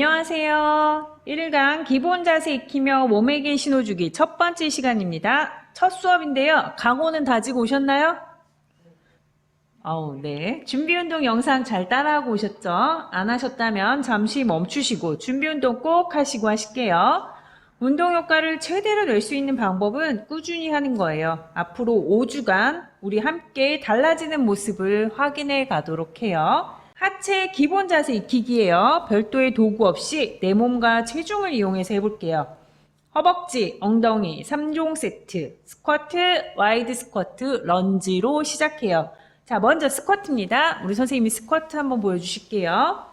안녕하세요. 1강 기본 자세 익히며 몸에게 신호주기 첫 번째 시간입니다. 첫 수업인데요. 강호는 다지고 오셨나요? 어우, 네. 준비 운동 영상 잘 따라하고 오셨죠? 안 하셨다면 잠시 멈추시고 준비 운동 꼭 하시고 하실게요. 운동 효과를 최대로 낼 수 있는 방법은 꾸준히 하는 거예요. 앞으로 5주간 우리 함께 달라지는 모습을 확인해 가도록 해요. 하체 기본 자세 익히기예요. 별도의 도구 없이 내 몸과 체중을 이용해서 해볼게요. 허벅지, 엉덩이, 3종 세트, 스쿼트, 와이드 스쿼트, 런지로 시작해요. 자, 먼저 스쿼트입니다. 우리 선생님이 스쿼트 한번 보여주실게요.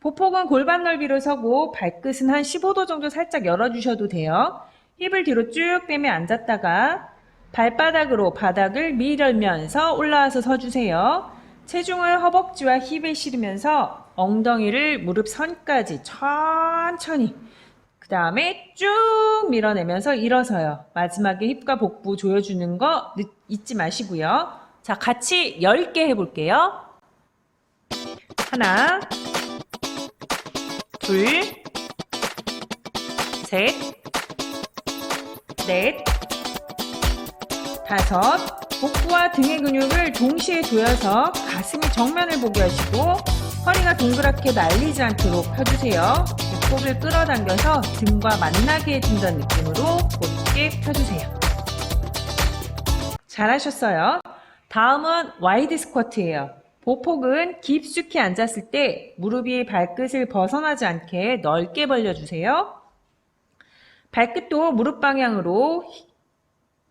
보폭은 골반 넓이로 서고 발끝은 한 15도 정도 살짝 열어주셔도 돼요. 힙을 뒤로 쭉 빼며 앉았다가 발바닥으로 바닥을 밀면서 올라와서 서주세요. 체중을 허벅지와 힙에 실으면서 엉덩이를 무릎 선까지 천천히 그 다음에 쭉 밀어내면서 일어서요. 마지막에 힙과 복부 조여주는 거 늦- 잊지 마시고요. 자, 같이 10개 해볼게요. 하나, 둘, 셋, 넷, 다섯, 복부와 등의 근육을 동시에 조여서 가슴이 정면을 보게 하시고 허리가 동그랗게 말리지 않도록 펴주세요. 배꼽을 끌어당겨서 등과 만나게 해준다는 느낌으로 곧게 펴주세요. 잘하셨어요. 다음은 와이드 스쿼트예요. 보폭은 깊숙이 앉았을 때 무릎 이 발끝을 벗어나지 않게 넓게 벌려주세요. 발끝도 무릎 방향으로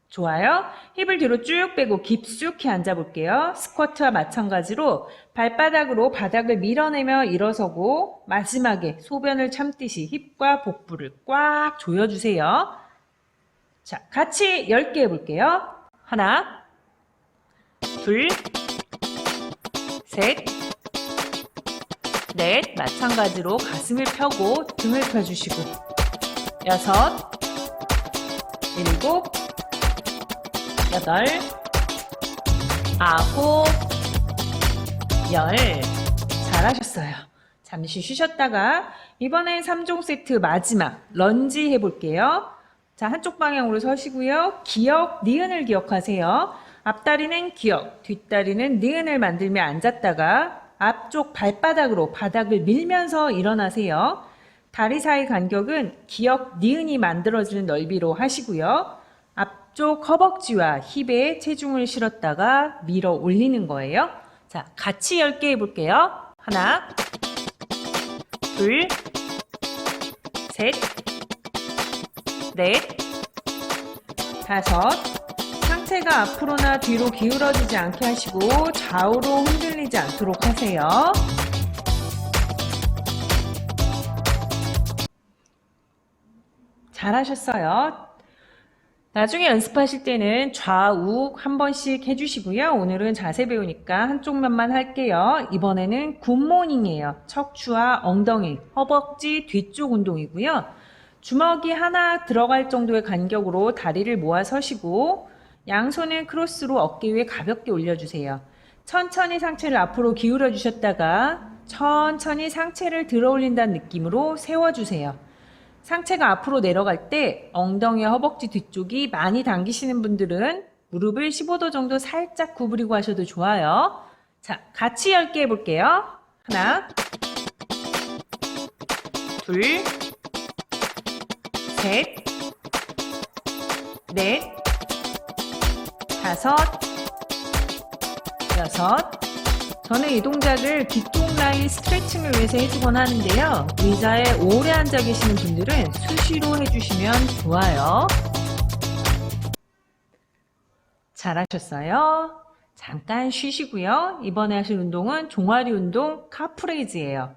좋아요. 힙을 뒤로 쭉 빼고 깊숙이 앉아 볼게요. 스쿼트와 마찬가지로 발바닥으로 바닥을 밀어내며 일어서고 마지막에 소변을 참듯이 힙과 복부를 꽉 조여주세요. 자, 같이 10개 해볼게요. 하나, 둘, 셋, 넷, 마찬가지로 가슴을 펴고 등을 펴주시고 여섯, 일곱, 여덟, 아홉, 열. 잘하셨어요. 잠시 쉬셨다가 이번엔 3종 세트 마지막 런지 해볼게요. 자, 한쪽 방향으로 서시고요. 기억, 니은을 기억하세요. 앞다리는 기억, 뒷다리는 니은을 만들며 앉았다가 앞쪽 발바닥으로 바닥을 밀면서 일어나세요. 다리 사이 간격은 기억, 니은이 만들어지는 넓이로 하시고요. 앞쪽 허벅지와 힙에 체중을 실었다가 밀어 올리는 거예요. 자, 같이 10개 해볼게요. 하나, 둘, 셋, 넷, 다섯. 상체가 앞으로나 뒤로 기울어지지 않게 하시고 좌우로 흔들리지 않도록 하세요. 잘하셨어요. 나중에 연습하실 때는 좌우 한 번씩 해주시고요. 오늘은 자세 배우니까 한쪽 면만 할게요. 이번에는 굿모닝이에요. 척추와 엉덩이, 허벅지 뒤쪽 운동이고요. 주먹이 하나 들어갈 정도의 간격으로 다리를 모아 서시고 양손을 크로스로 어깨 위에 가볍게 올려주세요. 천천히 상체를 앞으로 기울여 주셨다가 천천히 상체를 들어 올린다는 느낌으로 세워주세요. 상체가 앞으로 내려갈 때 엉덩이와 허벅지 뒤쪽이 많이 당기시는 분들은 무릎을 15도 정도 살짝 구부리고 하셔도 좋아요. 자, 같이 10개 해볼게요. 하나, 둘, 셋, 넷, 다섯, 여섯. 저는 이 동작을 뒤쪽 라인 스트레칭을 위해서 해주곤 하는데요. 의자에 오래 앉아 계시는 분들은 수시로 해주시면 좋아요. 잘하셨어요. 잠깐 쉬시고요. 이번에 하실 운동은 종아리 운동 카프레이즈예요.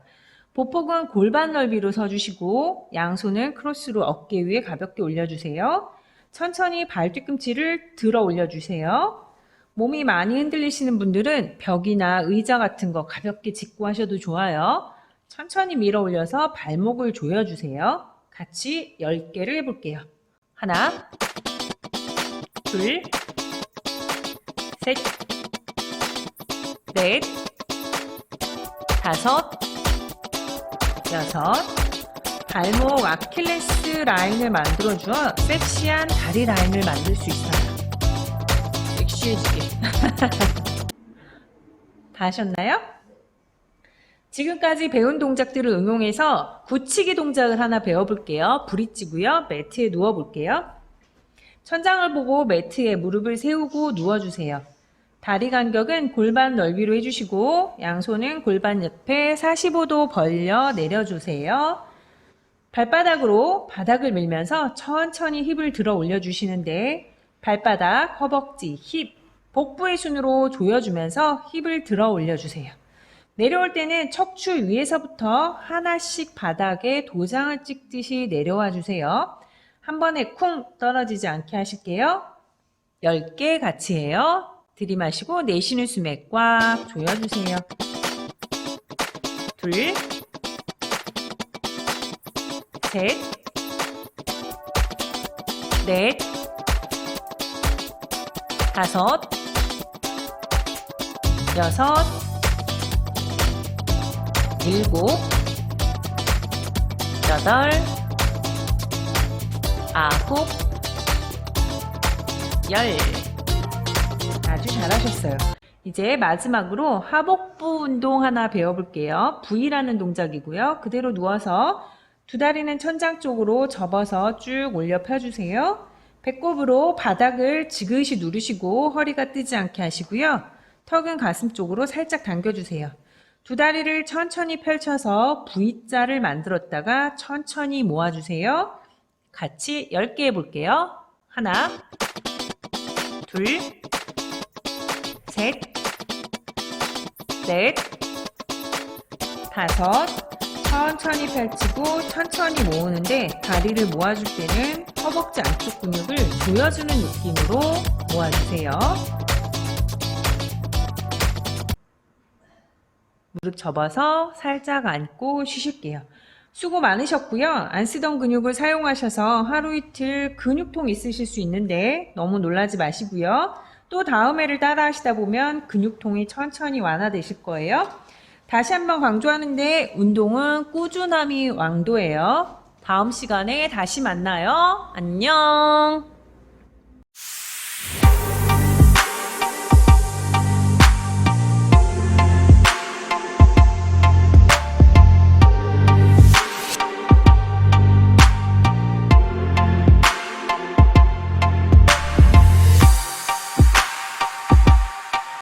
보폭은 골반 넓이로 서주시고 양손을 크로스로 어깨 위에 가볍게 올려주세요. 천천히 발 뒤꿈치를 들어 올려주세요. 몸이 많이 흔들리시는 분들은 벽이나 의자 같은 거 가볍게 짚고 하셔도 좋아요. 천천히 밀어 올려서 발목을 조여주세요. 같이 10개를 해볼게요. 하나, 둘, 셋, 넷, 다섯, 여섯, 발목 아킬레스 라인을 만들어주어 섹시한 다리 라인을 만들 수 있어요. 섹시해지게. 다 하셨나요? 지금까지 배운 동작들을 응용해서 굳히기 동작을 하나 배워볼게요. 브릿지고요. 매트에 누워볼게요. 천장을 보고 매트에 무릎을 세우고 누워주세요. 다리 간격은 골반 넓이로 해주시고 양손은 골반 옆에 45도 벌려 내려주세요. 발바닥으로 바닥을 밀면서 천천히 힙을 들어 올려주시는데 발바닥, 허벅지, 힙, 복부의 순으로 조여주면서 힙을 들어 올려주세요. 내려올 때는 척추 위에서부터 하나씩 바닥에 도장을 찍듯이 내려와 주세요. 한 번에 쿵 떨어지지 않게 하실게요. 10개 같이 해요. 들이마시고 내쉬는 숨에 꽉 조여주세요. 둘, 셋, 넷, 다섯, 여섯, 일곱, 여덟, 아홉, 열. 아주 잘하셨어요. 이제 마지막으로 하복부 운동 하나 배워볼게요. V라는 동작이고요. 그대로 누워서 두 다리는 천장 쪽으로 접어서 쭉 올려 펴주세요. 배꼽으로 바닥을 지그시 누르시고 허리가 뜨지 않게 하시고요. 턱은 가슴 쪽으로 살짝 당겨주세요. 두 다리를 천천히 펼쳐서 V자를 만들었다가 천천히 모아주세요. 같이 10개 해볼게요. 하나, 둘, 셋, 넷, 다섯, 천천히 펼치고 천천히 모으는데 다리를 모아줄 때는 허벅지 안쪽 근육을 조여주는 느낌으로 모아주세요. 무릎 접어서 살짝 앉고 쉬실게요. 수고 많으셨고요. 안 쓰던 근육을 사용하셔서 하루 이틀 근육통 있으실 수 있는데 너무 놀라지 마시고요. 또 다음 해를 따라 하시다 보면 근육통이 천천히 완화되실 거예요. 다시 한번 강조하는데 운동은 꾸준함이 왕도예요. 다음 시간에 다시 만나요. 안녕.